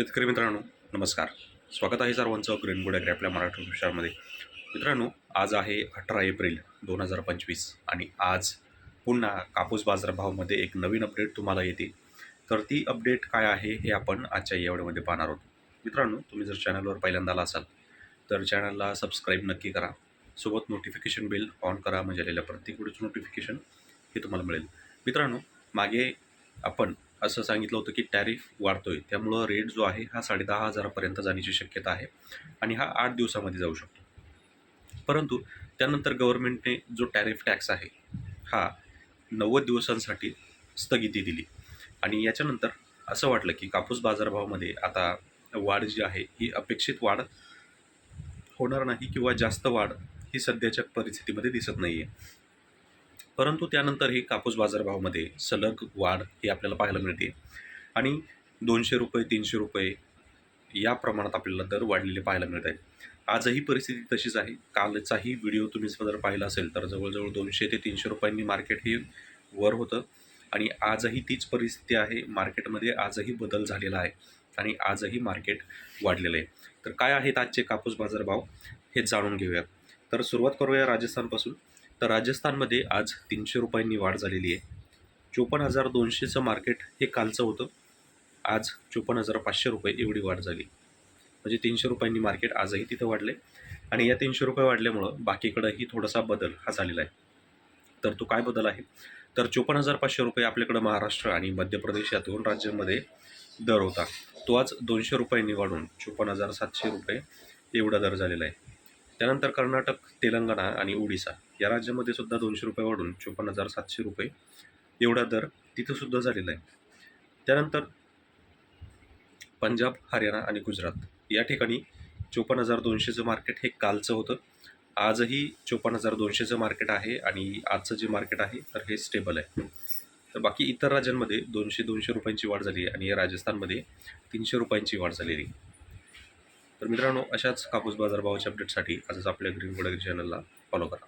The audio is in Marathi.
शेतकरी मित्रांनो नमस्कार. स्वागत आहे सर्वांचं ग्रीनगुड ॲग्री आपल्या मराठी विषयामध्ये. मित्रांनो आज आहे अठरा एप्रिल दोन हजार पंचवीस आणि आज पुन्हा कापूस बाजारभावामध्ये एक नवीन अपडेट तुम्हाला येते. तर ती अपडेट काय आहे हे आपण आजच्या एवढ्यामध्ये पाहणार आहोत. मित्रांनो तुम्ही जर चॅनलवर पहिल्यांदा आला असाल तर चॅनलला सबस्क्राईब नक्की करा. सोबत नोटिफिकेशन बेल ऑन करा म्हणजे आलेल्या प्रत्येक व्हिडिओचं नोटिफिकेशन हे तुम्हाला मिळेल. मित्रांनो मागे आपण असं सांगितलं होतं की टॅरिफ वाढतोय. त्यामुळं रेट जो आहे हा साडेदहा हजारापर्यंत जाण्याची शक्यता आहे आणि हा आठ दिवसामध्ये जाऊ शकतो. परंतु त्यानंतर गव्हर्नमेंटने जो टॅरिफ टॅक्स आहे हा नव्वद दिवसांसाठी स्थगिती दिली. आणि याच्यानंतर असं वाटलं की कापूस बाजारभावामध्ये आता वाढ जी आहे ही अपेक्षित वाढ होणार नाही किंवा जास्त वाढ ही सध्याच्या परिस्थितीमध्ये दिसत नाही आहे परंतु त्यानंतरही कापूस बाजारभावामध्ये सलग वाढ ही आपल्याला पाहायला मिळते. आणि दोनशे रुपये तीनशे रुपये या प्रमाणात आपल्याला दर वाढलेले पाहायला मिळत आहेत. आजही परिस्थिती तशीच आहे. कालचाही व्हिडिओ तुम्ही जर पाहिला असेल तर जवळजवळ दोनशे ते तीनशे रुपयांनी मार्केट हे वर होतं. आणि आजही तीच परिस्थिती आहे. मार्केटमध्ये आजही बदल झालेला आहे. आणि आजही मार्केट वाढलेलं आहे. तर काय आहेत आजचे कापूस बाजारभाव हे जाणून घेऊया तर सुरुवात करूया राजस्थानपासून. तर राजस्थानमध्ये आज तीनशे रुपयांनी वाढ झालेली आहे. चोपन्न हजार दोनशेचं मार्केट हे कालचं होतं. आज चोपन्न हजार पाचशे रुपये एवढी वाढ झाली. म्हणजे तीनशे रुपयांनी मार्केट आजही तिथं वाढले आणि या तीनशे रुपये वाढल्यामुळं बाकीकडंही थोडासा बदल हा झालेला आहे. तर तो काय बदल आहे? तर चोपन्न हजार पाचशे रुपये आपल्याकडं महाराष्ट्र आणि मध्य प्रदेश या दोन राज्यांमध्ये दर होता. तो आज दोनशे रुपयांनी वाढून चोपन्न हजार सातशे रुपये एवढा दर झालेला आहे. त्यानंतर कर्नाटक तेलंगणा आणि ओडिसा या राज्यामध्ये सुद्धा दोनशे रुपये वाढून चोपन्न हजार सातशे रुपये एवढा दर तिथंसुद्धा झालेला आहे. त्यानंतर पंजाब हरियाणा आणि गुजरात या ठिकाणी चोपन्न हजार दोनशेचं मार्केट हे कालचं होतं. आजही चोपन्न हजार दोनशेचं मार्केट आहे आणि आजचं जे मार्केट आहे तर हे स्टेबल आहे. तर बाकी इतर राज्यांमध्ये दोनशे दोनशे रुपयांची वाढ झाली आणि या राजस्थानमध्ये तीनशे रुपयांची वाढ झालेली तर मित्रांनो अशाच कापूस बाजारभावाच्या अपडेटसाठी आजच आपल्या ग्रीन गोडागिरी चॅनलला फॉलो करा.